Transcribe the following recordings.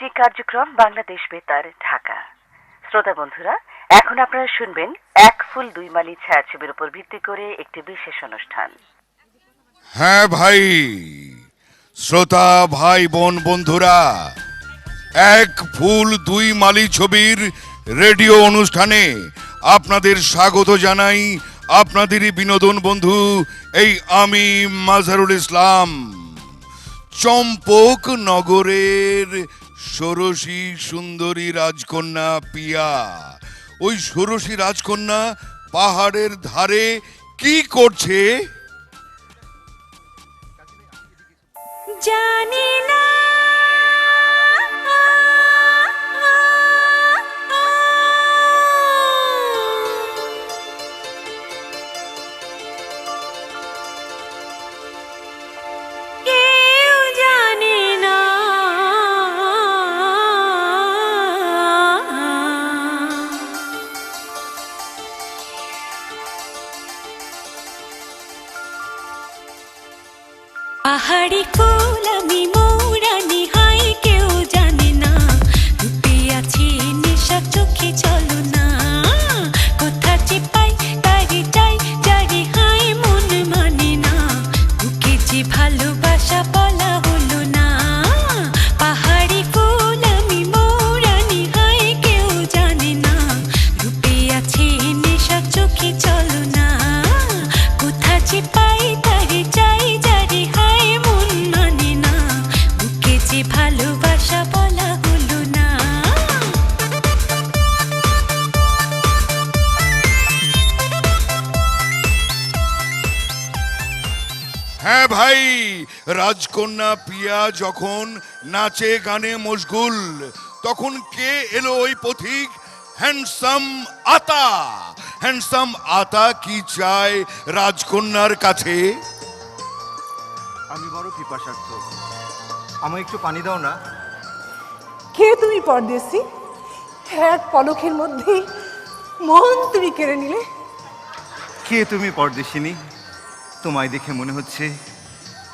বাণিজ্যিক কার্যক্রম বাংলাদেশ বেতার, ঢাকা। শ্রোতা বন্ধুরা, এখন আপনারা শুনবেন এক ফুল দুই মালি ছায়াছবির উপর ভিত্তি করে একটি বিশেষ অনুষ্ঠান। হ্যাঁ ভাই, শ্রোতা ভাই বোন বন্ধুরা, এক ফুল দুই মালি ছবির রেডিও অনুষ্ঠানে আপনাদের স্বাগত জানাই আপনাদেরই বিনোদন বন্ধু এই আমি মাজারুল ইসলাম। চম্পক নগরের ষোড়শী সুন্দরী রাজকন্যা পিয়া। ওই ষোড়শী রাজকন্যা পাহাড়ের ধারে কি করছে? জানি না। মন ভালোবাসা বলা না। হ্যাঁ ভাই, রাজকন্যা পিয়া যখন নাচে গানে মশগুল, তখন কে এলো ওই পথিক? হ্যান্ডসাম আতা। হ্যান্ডসাম আতা কি চায় রাজকন্যার কাছে আমি বড় পিপাসার্থ। আমায় একটু পানি দাও না। কে তুমি পরদেশি? এক পলকের মধ্যেই মন তুমি কেড়ে নিলে। কে তুমি পরদেশিনী? তোমায় দেখে মনে হচ্ছে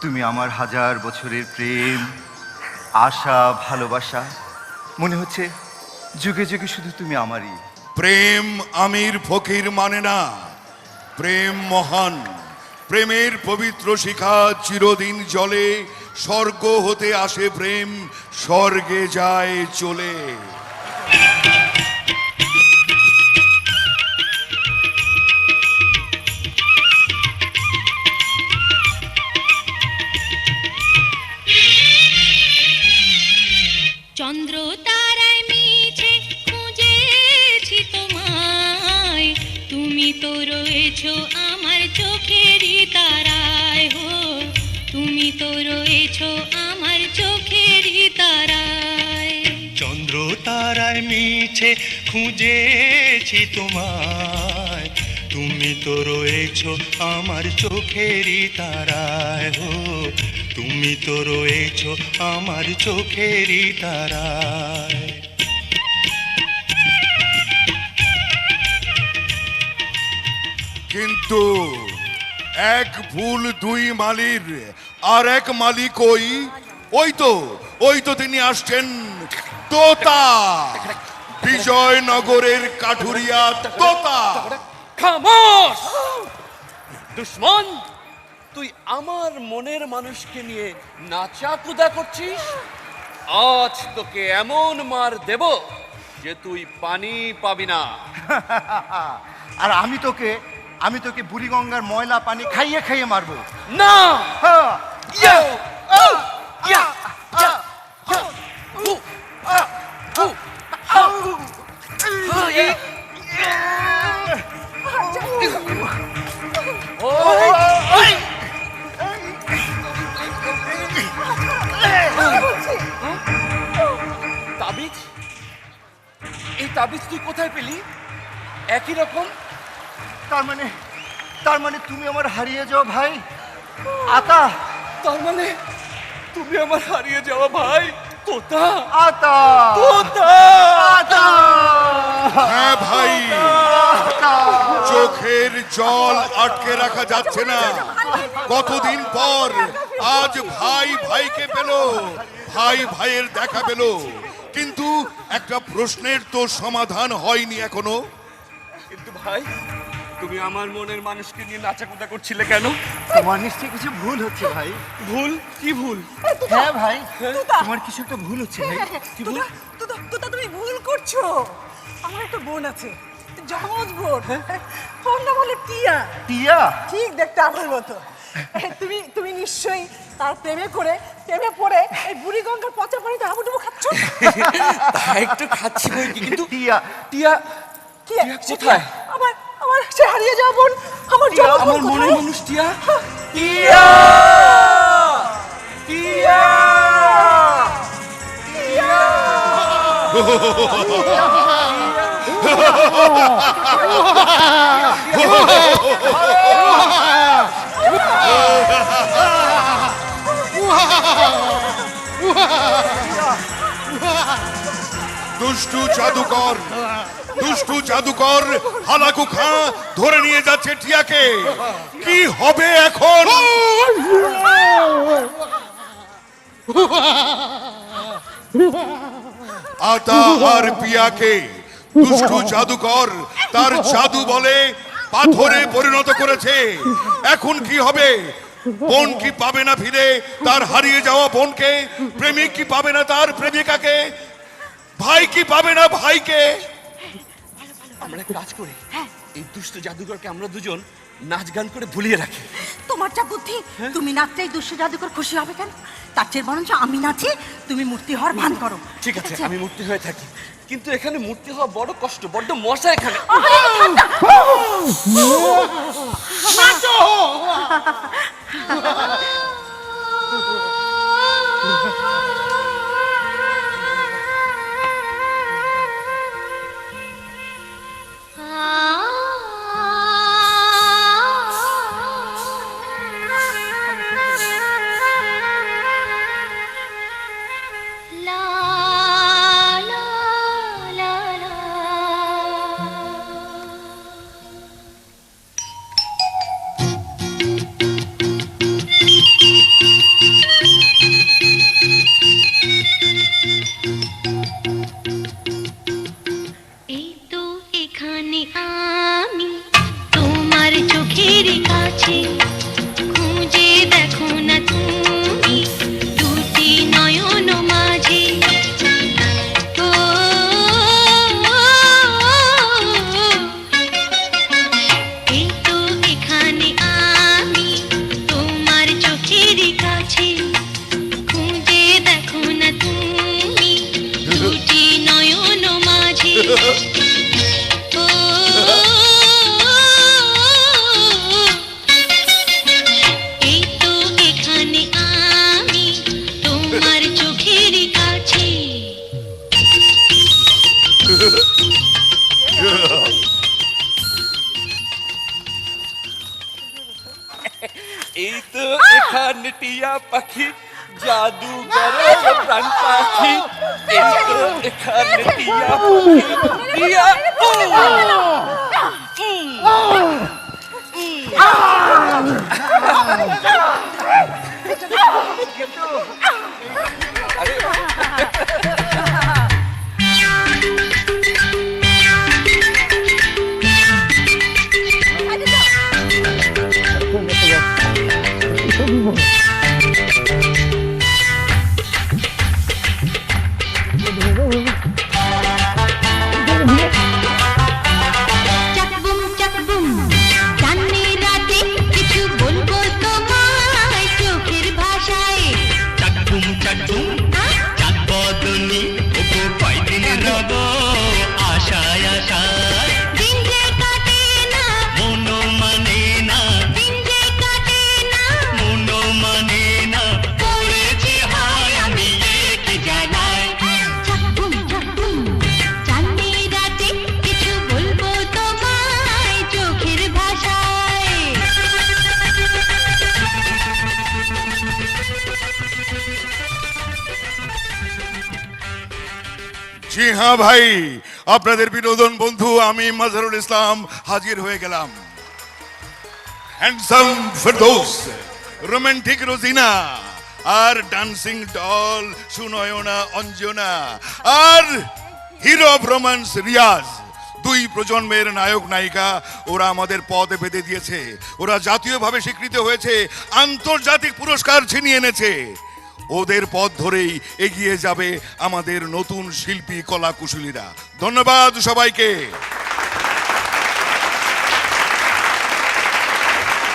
তুমি আমার হাজার বছরের প্রেম আশা ভালোবাসা। মনে হচ্ছে যুগে যুগে শুধু তুমি আমারই। প্রেম আমির ফকির মানে না। প্রেম মহান। প্রেমের পবিত্র শিখা চিরদিন জলে। স্বর্গ হতে আসে প্রেম, স্বর্গে যায় চলে। রয়েছো আমার চোখেরই তারায় হো। তুমি তো রয়েছো আমার চোখেরই তারায়। চন্দ্র তারায় মিছে খুঁজেছি তোমায়। তুমি তো রয়েছ আমার চোখেরই তারায় হো। তুমি তো রয়েছ আমার চোখেরই তারায়। কিন্তু এক ভুল দুই মালির আর এক মালিক ওই ওই তো ওই তো তিনি আসছেন তোতা। বিজয়নগরের কাঠুরিয়া তোতা। খামোশ! দুশ্মন তুই আমার মনের মানুষকে নিয়ে নাচা কুদা করছিস? আজ তোকে এমন মার দেব যে তুই পানি পাবি না। আর আমি তোকে আমি তোকে বুড়িগঙ্গার ময়লা পানি খাইয়ে খাইয়ে মারবো। না! তাবিজ? এই তাবিজ তুই কোথায় পেলি? একই রকম তার মানে তার মানে তুমি আমার হারিয়ে যাও ভাই? আতা! তার মানে তুমি আমার হারিয়ে যাওয়া ভাই? তোতা! আতা! তোতা! আতা! হ্যাঁ ভাই চোখের জল আটকে রাখা যাচ্ছে না। কতদিন পর আজ ভাই ভাইকে পেল ভাই ভাইয়ের দেখা পেল। কিন্তু একটা প্রশ্নের তো সমাধান হয়নি এখনও। কিন্তু ভাই তুমি আমার মনের মানুষকে নিয়ে নাচাকুটা করছিলে কেন? তোমার নিশ্চয়ই কিছু ভুল হচ্ছে ভাই। ভুল? কি ভুল? হ্যাঁ ভাই তোমার কিছু একটা ভুল হচ্ছে ভাই। কি ভুল? তুতা তুমি ভুল করছ। আমার একটা বোন আছে জমজ বোন। ওর নাম হলো টিয়া। টিয়া? ঠিক দেখতে আমার মতো। তুমি তুমি নিশ্চয়ই তার প্রেমে করে প্রেমে পড়ে এই বুড়ি গঙ্গার পচা পানিতে হাবুডুবু খাচ্ছ? তা একটু খাচ্ছি বই কিন্তু টিয়া টিয়া কি টিয়া কোথায়? আমার সে হারিয়ে যাওয়া বোন। আমার বোন আমার কোথায়? মানুষ টিয়া! টিয়া! টিয়া! দুষ্টু জাদুকর দুষ্টু জাদুকর হালাকু খাঁ ধরে নিয়ে যাচ্ছে টিয়াকে। কি হবে এখন? আতা আর পিয়াকে দুষ্টু জাদুকর তার জাদু বলে পাথরে পরিণত করেছে। এখন কি হবে? বোন কি পাবে না ফিরে তার হারিয়ে যাওয়া বোনকে? প্রেমিক কি পাবে না তার প্রেমিকাকে? ভাই কি পাবে না ভাইকে? আমরা এক কাজ করি। এই দুষ্ট জাদুঘরকে আমরা দুজন নাচ গান করে ভুলিয়ে রাখি। তোমার যা বুদ্ধি তুমি নাচতেই দুষ্ট জাদুকর খুশি হবে কেন? তার চেয়ে বরঞ্চ আমি নাচি তুমি মূর্তি হওয়ার ভান করো। ঠিক আছে আমি মূর্তি হয়ে থাকি। কিন্তু এখানে মূর্তি হওয়া বড় কষ্ট বড্ড মশা এখানে। এই জাদু করে প্রাণ পাখি এখানে টিয়া টিয়া ও! জি হ্যাঁ ভাই। আপনাদের বিনোদন বন্ধু, আমি মাজহারুল ইসলাম হাজির হয়ে গেলাম। রোমান্টিক রোজিনা আর ডান্সিং ডল সুনয়না, অঞ্জনা, আর হিরো অফ রোমান্স রিয়াজ, দুই প্রজন্মের নায়ক নায়িকা, ওরা আমাদের পদে বেঁধে দিয়েছে। ওরা জাতীয়ভাবে স্বীকৃত হয়েছে, আন্তর্জাতিক পুরস্কার ছিনিয়ে এনেছে। ওদের পথ ধরেই এগিয়ে যাবে আমাদের নতুন শিল্পী কলা কুশলীরা ধন্যবাদ সবাইকে।